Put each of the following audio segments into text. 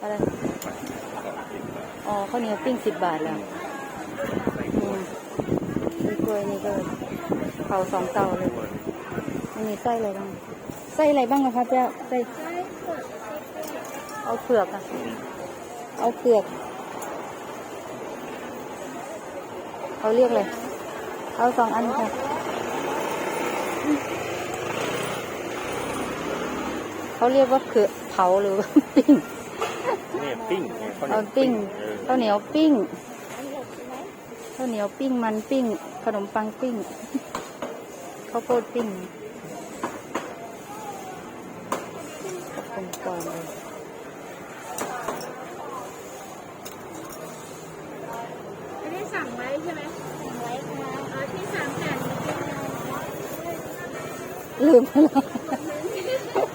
อะไร อ๋อข้าวเหนียวปิ้งสิบบาทแล้วมีกล้วยนี่ก็เผาสองเตาเลยมันมีไส้อะไรบ้าง ไส้อะไรบ้างนะคะเจ้าไส้ เอาเผือกอะเอาเผือก เขาเรียกเลย เอาสองอันค่ะเขาเรียกว่าเผือกเผาหรือว่าปิ้ง เนี่ยปิ้งไงข้าวเหนีเอายวปิ้งเออข้าวเหนียวปิ้งข้าวเหนียวปิ้งมันปิ้ง ขนมปังปิ้งข้าวโพดปิ้งขนมปังเลยไม่ได้สั่งไว้ใช่ไหมสั่งไว้ค่ะอ๋อที่สามแผ่นลืมไปแล้วขนม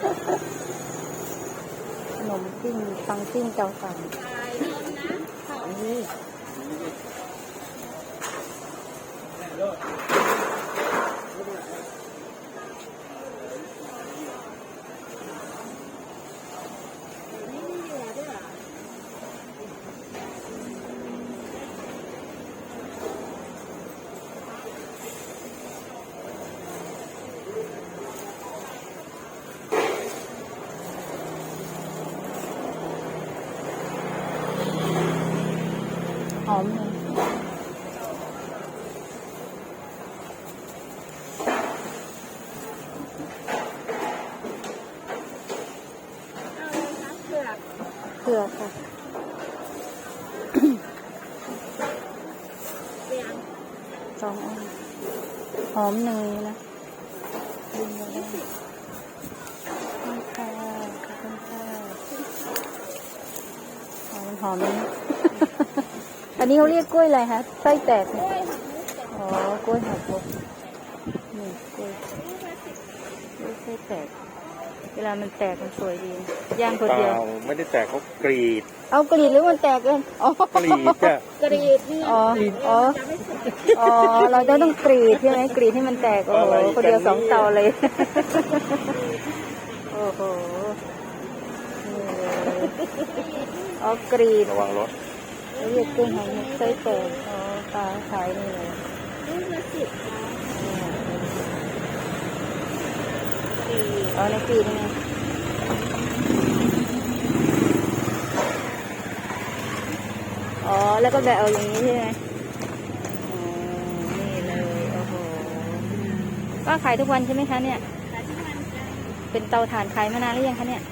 ปิ้งปังปิ้งเจ้าสั่งขายนมนะของนี่นี่มีเหลือด้วยเหรอ หอมเลยเอาเลยนะเผือกเผือกค่ะเรียงสองอันหอมเนยนะดึงมาได้ขอบคุณค่ะขอบคุณค่ะอ๋อมันหอมเลยนะ อันนี้เขาเรียกกล้วยอะไรคะไส้แตกกเนี่ยล้วยหักมุกแต่อ๋อกล้วยหักมุกนี่กล้วยลูกละสิบกล้วยไส้แตก เวลามันแตกมันสวยดี ย่างคนเปเดียวล่าไม่ได้แตกเขากรีด เอากรีดหรือมันแตกเลยอ๋อกรีดจ้ะกรีดเนี่ยอ๋ออ๋อจะไม่สุกอ๋อเราจะต้องกรีดใช่ไหมกรีดให้มันแตกโอ้โหคนเดียวสองเตาเลยโอ้โหนี่เลยอ๋อกรีดระวังรถแล้วเรียกกุ้งหอยมุกไส้แตกอ๋อปลาขายนี่เลยลูกละสิบนะกรีดอ๋อในกรีดนี่ไงอ๋อ แล้วก็แบบเอาอย่างนี้ใช่ไหมอ๋อ นี่เลย โอ้โหป้าขายทุกวันใช่ไหมคะเนี่ย ขายทุกวันจ้ะเป็นเตาถ่านขายมานานหรือยังคะเนี่ย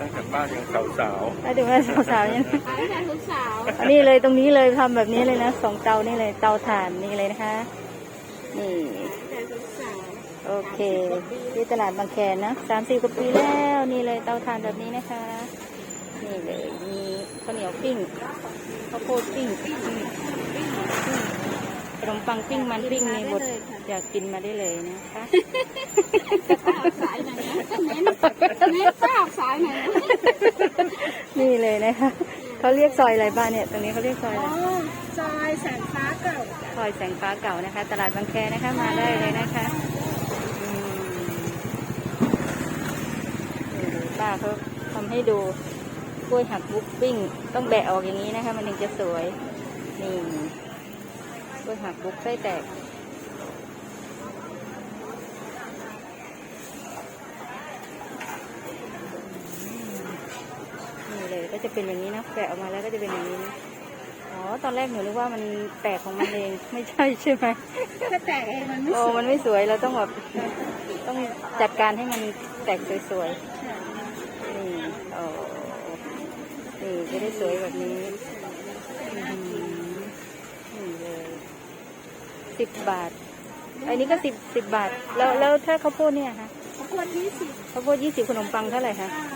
ตั้งแต่ป้ายังสาวได้ดูว่าสาวๆยังขายตั้งแต่ลูกสาว อันนี้เลยตรงนี้เลยทำแบบนี้เลยนะสองเตานี่เลยเตาถ่านนี่เลยนะคะ นี่ แต่ลูกสาวโอเคที่ตลาดบางแคนะสามสี่กว่าปีแล้วนี่เลยเตาถ่านแบบนี้นะคะ นี่เลยมีข้าวเหนียวปิ้งข้าวโพดปิ้งขนมปังปิ้งมันปิ้งมีหมดอยากกินมาได้เลยนะคะป้าออกสายหน่อยนะเน้นเน้น ป้าออกสายหน่อยนะนี่เลยนะคะเขาเรียกซอยอะไรบ้านเนี่ย ตรงนี้เขาเรียกซอยอ๋อะอไรซอยแสงฟ้าเก่าจ้ะซอยแสงฟ้าเก่านะคะ ตลาดบางแคนะคะมาได้เลยนะคะอืมนี่ดูป้าเขาทำให้ดูกล้วยหักบุกปิ้ง ต้องแบะออกอย่างนี้นะคะ มันถึงจะสวย นี่กล้วยหักบุกไส้แตก นี่เลยก็ จะเป็นอย่างนี้นะแกะออกมาแล้วก็จะเป็นอย่างนี้นะอ๋อตอนแรกหนูนึกว่ามันแตกของมันเองไม่ใช่ใช่ไหมถ้าแตกเองมันไม่โอ้สวยมันไม่สวยเราต้องแบบต้องจัดการให้มันแตกสวยๆนี่โอ้นี่จะได้สวยแบบนี้อื้อหือนี่เลยสิบบาท อันนี้ก็สิบสิบบาท แล้วแล้วถ้าข้าวโพดเนี่ยคะข้าวโพดยี่สิบข้าวโพดยี่สิบขนมปังเท่าไหร่คะปังสาม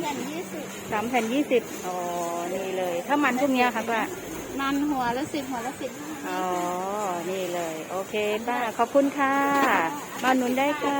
แผ่นยี่สิบสามแผ่นยี่สิบอ๋อ นี่เลย ถ้ามันพวกเนี้ยค่ะป้ามันหัวละสิบหัวละสิบอ๋อ นี่เลย โอเคป้า ขอบคุณค่ะ มาหนุนได้ค่ะ